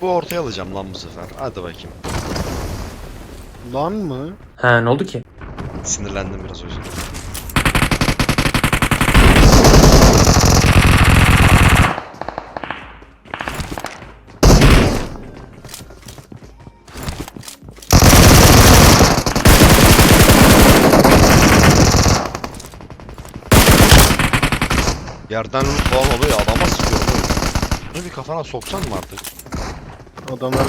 Bu ortaya alacağım lan bu sefer. Hadi bakayım. Lan mı? He ne oldu ki? Sinirlendim biraz o yüzden. Yerden falan oluyor adama sıkıyorum. Bunu bir kafana soksan mı artık? Adamlar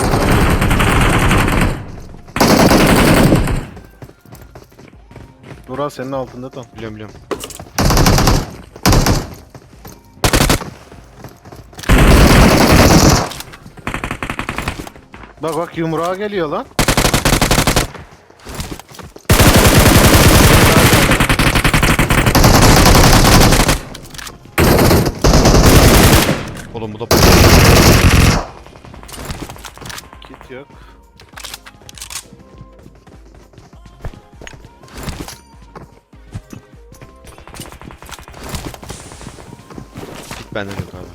Nural senin altında tam. Biliyorum biliyorum. Bak bak yumruğa geliyor lan. Oğlum bu da Kit yok. Pik bende yok abi.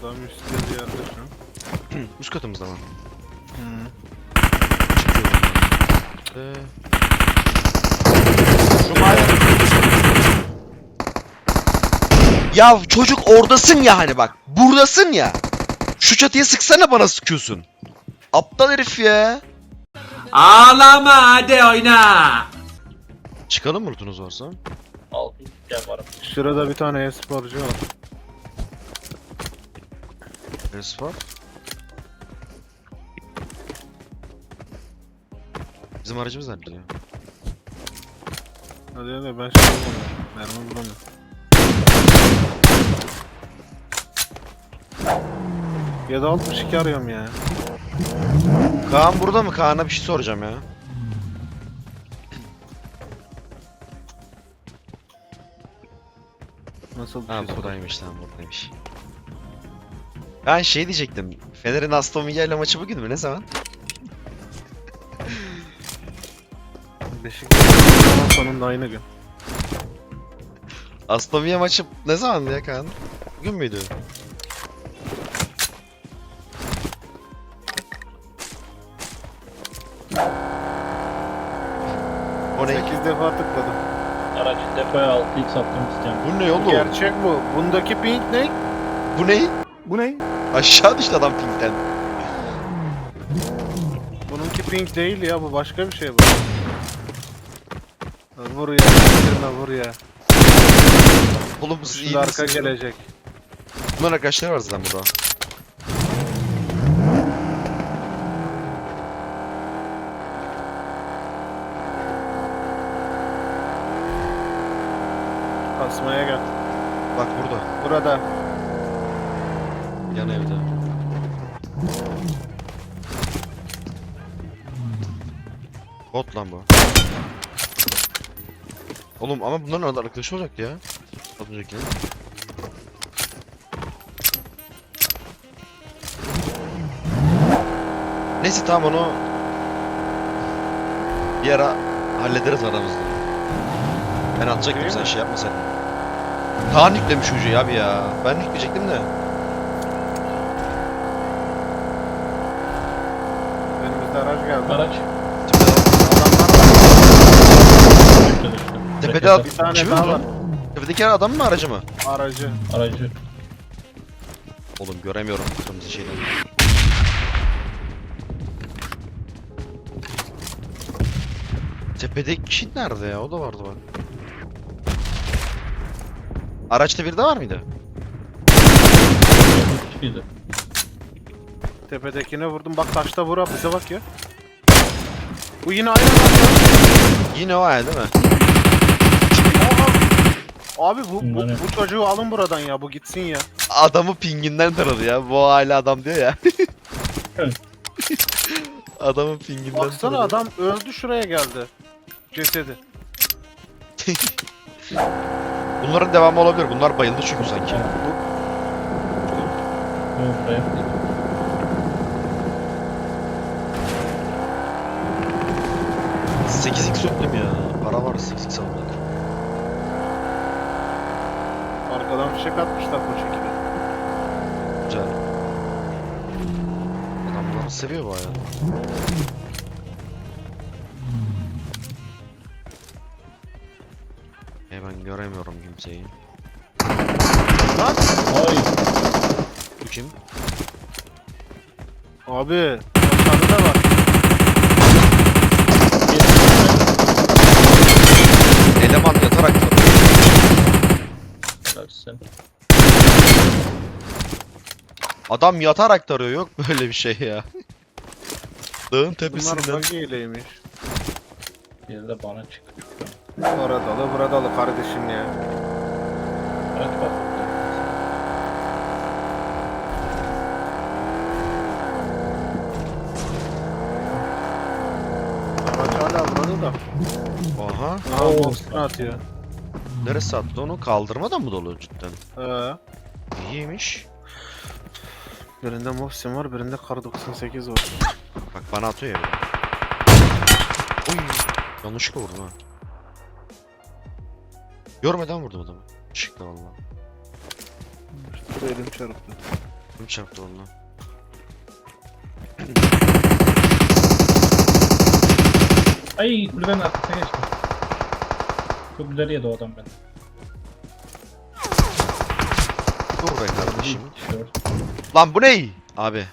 Adam üstte bir yerde şu an. Üst katımızda mı? Hı. Ee, Ya çocuk oradasın ya hani bak. Buradasın ya. Şu çatıya sıksana bana sıkıyorsun. Aptal herif ya. Ağlama hadi oyna. Çıkalım mı lootunuz varsa? Altın gel varım. Şurada bir tane e-sporcu var. Neresi var? Bizim aracımız nerede ya? Hadi hadi ben şey bulamıyorum. Mermi bulamıyorum. Ya da 62 arıyorum ya. Kaan burada mı? Kaan'a bir şey soracağım ya. Nasıl bir Ha şey buradaymış tamam buradaymış. Ben şey diyecektim. Fener'in Aston Villa ile maçı bugün mü? Ne zaman? Beşiktaş'ın sonunda aynı gün. Villa maçı ne zaman ya Kaan? Bugün müydü? O ne? 8 defa tıkladım. Aracı depoya 6x attım isteyen. Bu ne oğlum? Gerçek bu. Bundaki ping ne? Bu ne? Bu ne? Aşağı düştü adam pinkten. Bununki ping değil ya bu başka bir şey bu. Vur ya, bitirme vur ya. Oğlum siz iyi Şimdi arka misiniz? gelecek. Bunların arkadaşları var zaten burada. Kasmaya gel. Bak burada. Burada. Yan evde. Bot lan bu. Oğlum ama bunların arada arkadaşı olacak ya. Az önceki. Neyse tamam onu bir ara hallederiz aramızda. Ben atacaktım sen şey yapma sen. Kaan yüklemiş ucu abi ya. Ben yükleyecektim de. Önümüzde araç geldi. Araç. Tepede, Adamlar var. Düştü düştü. Tepede ad- Bir tane kimi daha var. Tepedeki adam mı aracı mı? Aracı. Aracı. Oğlum göremiyorum kırmızı şeyden. Tepedeki kişi nerede ya? O da vardı bak. Araçta biri de var mıydı? Bir kişiydi. Tepedekine vurdum. Bak taşta vur abi bize bak ya. Bu yine aynı adam ya. Yine o ya değil mi? Abi bu, bu, bu çocuğu alın buradan ya bu gitsin ya. Adamı pinginden taradı ya. Bu hala adam diyor ya. Evet. Adamı pinginden Baksana taradı. adam öldü şuraya geldi. Cesedi. Bunların devamı olabilir. Bunlar bayıldı çünkü sanki. Bu buraya. 8x söktüm ya. Para var sık sık fişek atmışlar bu şekilde. Güzel. Adamları seviyor bu hayatı. E ben göremiyorum kimseyi. Lan! Ay. Bu kim? Abi! Aşağıda da var. Eleman yatarak Versin. Adam yatarak tarıyor yok böyle bir şey ya. Dağın Bunlar tepesinden. buggy ileymiş. Bir de bana çıktı. Oradalı buradalı kardeşim ya. Araç bak. Araç hala burada da. Aha. Oo. box'unu atıyor. Neresi attı onu? Kaldırma da mı dolu cidden? Ee, İyiymiş. birinde Mohsin var, birinde Kar 98 var. Bak bana atıyor ya. Oy. Yanlışlıkla vurdum ha. Görmeden vurdum adamı. Çıktı valla. Şurada elim çarptı. Kim çarptı valla. Ay kulübenin arkasına geçti. Çok güzel yedi o adam beni. Dur be kardeşim. Lan bu ne? Abi.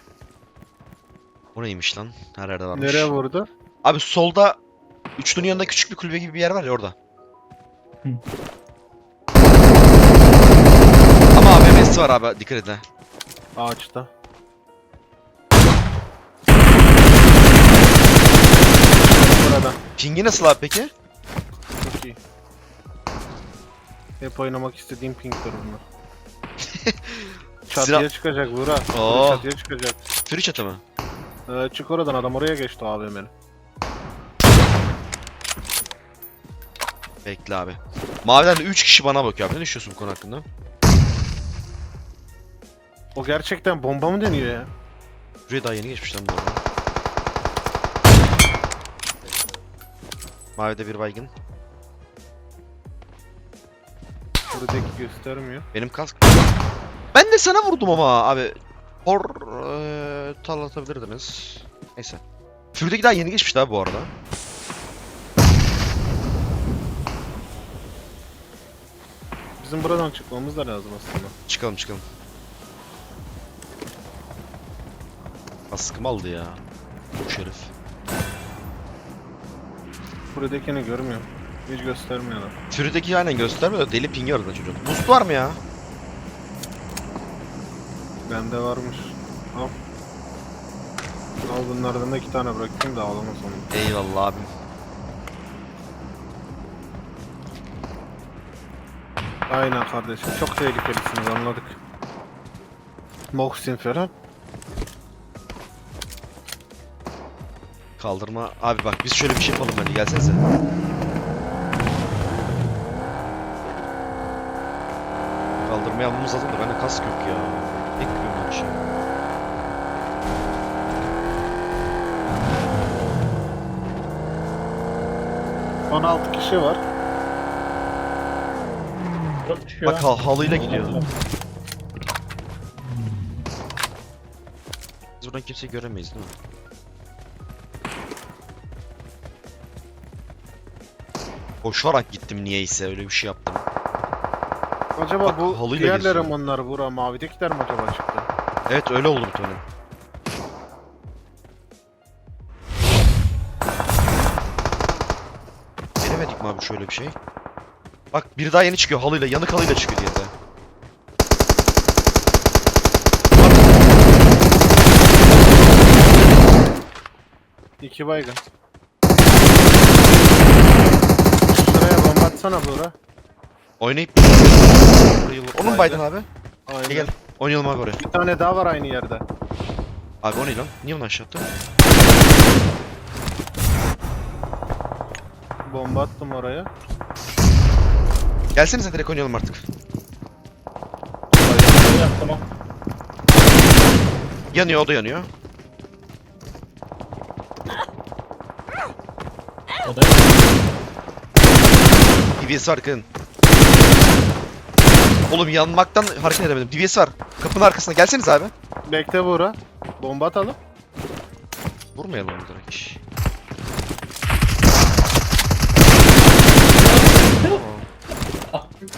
Bu neymiş lan? Her yerde varmış. Nereye vurdu? Abi solda Üçlünün yanında küçük bir kulübe gibi bir yer var ya orada. Hı. Ama AVM'si var abi dikkat edin ha. Ağaçta. Burada. Pingi nasıl abi peki? Çok iyi. Hep oynamak istediğim pinkler bunlar. Çatıya Silah- çıkacak Buğra. Oo. Çatıya çıkacak. Free chat'e mi? Ee, çık oradan adam oraya geçti AVM'li. Bekle abi. Maviden de 3 kişi bana bakıyor abi. Ne düşünüyorsun bu konu hakkında? O gerçekten bomba mı deniyor ya? Buraya daha yeni geçmiş lan bu arada. Mavide bir baygın. Buradaki göstermiyor. Benim kask. Ben de sana vurdum ama abi. Hor eee tal atabilirdiniz. Neyse. Fury'deki daha yeni geçmiş daha bu arada. Bizim buradan çıkmamız da lazım aslında. Çıkalım çıkalım. Kaskımı aldı ya. Bu şerif. Buradakini görmüyorum. Hiç göstermiyorlar. Fury'deki aynen göstermiyor deli pingi arada çocuğun. Boost var mı ya? Bende varmış. Al. Al bunlardan da iki tane bırakayım da ağlama sonra. Eyvallah abim. Aynen kardeşim. Çok tehlikelisiniz anladık. Mohsin falan. Kaldırma. Abi bak biz şöyle bir şey yapalım hadi gelsenize. Kaldırmayı almamız lazım da bende kask yok ya. Tek bir şey. Son 16 kişi var. Bak hal halıyla gidiyor. Biz buradan kimseyi göremeyiz değil mi? Koşarak gittim niyeyse öyle bir şey yaptım. Acaba Bak, bu halıyla diğer geziyor. elemanlar bura mavidekiler mi acaba çıktı? Evet öyle oldu bir tane. Denemedik mi abi şöyle bir şey? Bak biri daha yeni çıkıyor halıyla, yanık halıyla çıkıyor diye de. İki baygın. Şuraya bomba atsana bura. Oynayıp... Onun baydın abi. Aynen. Gel gel. Oynayalım abi oraya. Bir tane daha var aynı yerde. Abi o ne lan? Niye onu aşağı attı? Bomba attım oraya. Gelsenize direkt oynayalım artık. Yap, tamam. Yanıyor o da yanıyor. O da DBS var kın. Oğlum yanmaktan hareket edemedim. DBS var. Kapının arkasına gelseniz abi. Bekle Buğra. Bomba atalım. Vurmayalım onu direkt.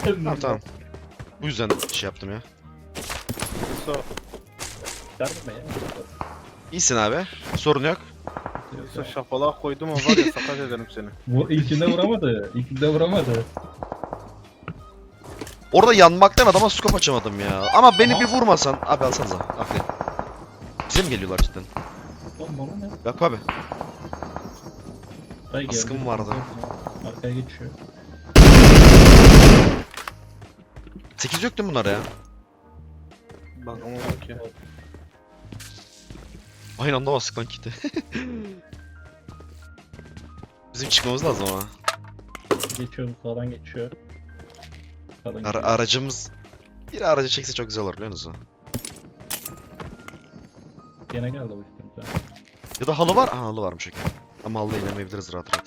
Tamam tamam. Bu yüzden şey yaptım ya. So. Ya. İyisin abi. Sorun yok. So şapalak koydum o var ya sakat ederim seni. Bu ilkinde vuramadı. İlkinde vuramadı. Orada yanmaktan adama scope açamadım ya. Ama beni bir vurmasan. Abi alsanıza. Aferin. Bize mi geliyorlar cidden? Lan bana ne? Yok abi. Ay, Baskın geldi. vardı. Arkaya geçiyor. 8 yok değil mi bunlar ya? Bak ama ki. Aynı anda bastık lan kiti. Bizim çıkmamız lazım ama. Geçiyor sağdan geçiyor. Ara- geçiyor. aracımız... Bir aracı çekse çok güzel olur biliyor musunuz? Gene geldi bu üstümüze. Ya da halı var. Aha halı varmış okey. Ama halıda inemeyebiliriz rahat rahat.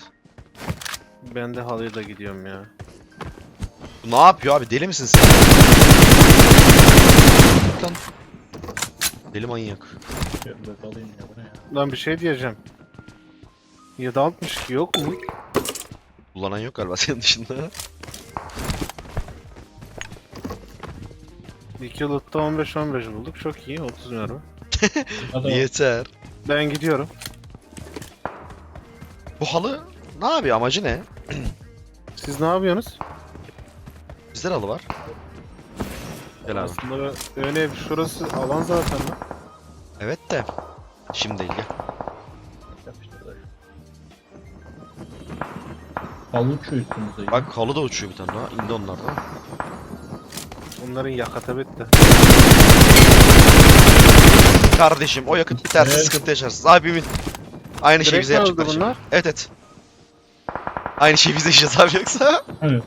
Ben de halıya da gidiyorum ya. Bu ne yapıyor abi? Deli misin sen? Lan. Deli manyak. Şöyle böyle alayım ya bu ne ya? Lan bir şey diyeceğim. 762 yok mu? Kullanan yok galiba senin dışında. 2 loot'ta 15-15 bulduk. Çok iyi. 30 mermi. Yeter. Ben gidiyorum. Bu halı ne yapıyor? Amacı ne? Siz ne yapıyorsunuz? Bizde de halı var. Gel abi. Aslında ev şurası alan zaten lan. Evet de. Şimdi değil gel. Halı uçuyor üstümüzde. ya. Bak halı da uçuyor bir tane daha. İndi onlar da. Onların yakata bitti. Kardeşim o yakıt biterse Evet. sıkıntı yaşarsınız. Abimin. Aynı şeyi Direkt bize mi öldü yapacaklar şimdi. bunlar? Evet evet. Aynı şeyi bize yaşayacağız abi yoksa. Evet.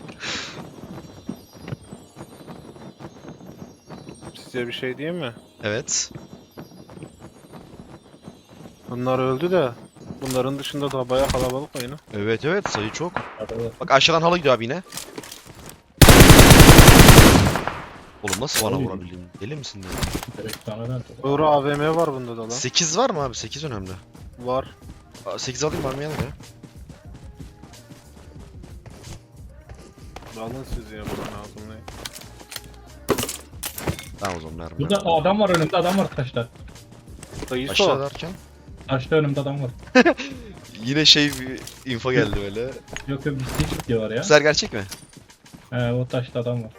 Size bir şey diyeyim mi? Evet. Bunlar öldü de bunların dışında da bayağı kalabalık oyunu. Evet evet sayı çok. Bak aşağıdan halı gidiyor abi yine. Oğlum nasıl bana Oy. vurabildin? Deli misin ya? Direkt sana dön. Doğru AVM var bunda da lan. 8 var mı abi? 8 önemli. Var. 8 alayım var mı yanına ya? Alın siz ya buradan ağzımda. Tamam o zaman mermi. Burada adam var önümde adam var taşta. Dayısı Aşağı o. derken Taşta önümde adam var. yine şey bir info geldi böyle. Yok yok ciddi ciddi var ya. Bu sefer gerçek mi? He o taşta adam var.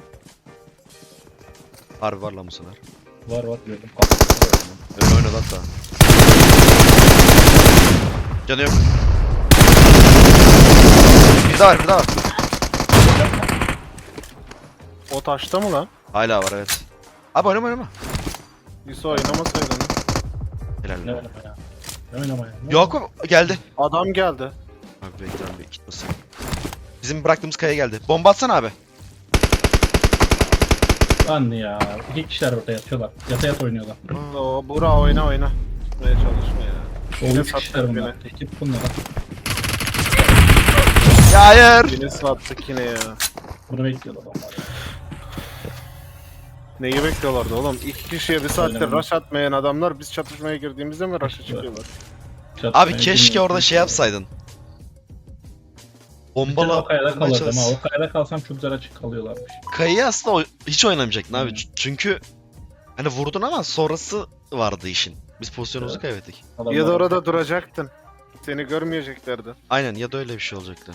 Harbi var lan bu sefer. Var var gördüm. Öyle oynadı hatta. Canı yok. Bir daha var bir daha var. O taşta mı lan? Hala var evet. Abi oynama oynama. Yusuf oynamasaydın. Helal Ne lan. oynama ya. Ne oynama ya. Ne Yok mu? Geldi. Adam geldi. Abi bekleyin bir gitmesin. Bizim bıraktığımız kaya geldi. Bomba atsana abi. Lan ya. İki kişiler orada yatıyorlar. Yata yat oynuyorlar. O Bura oyna oyna. Tutmaya çalışma ya. O Yine üç sattık kişiler bunlar. yine. Ekip bunlar. Ya hayır. Yine sattık yine ya. Bunu bekliyorlar onlar. Neyi bekliyorlardı oğlum? İki kişiye bir saattir Oynamam. rush atmayan adamlar biz çatışmaya girdiğimizde mi rush'a çıkıyorlar? Çatışmaya Abi keşke orada şey yapsaydın. Bombalı o kayada kalırdım ha. arası. O kayada kalsam çok güzel açık kalıyorlarmış. Kayayı aslında o- hiç oynamayacaktın abi. Hmm. Ç- Çünkü hani vurdun ama sonrası vardı işin. Biz pozisyonumuzu Evet. kaybettik. Ya da orada duracaktın. Seni görmeyeceklerdi. Aynen ya da öyle bir şey olacaktı.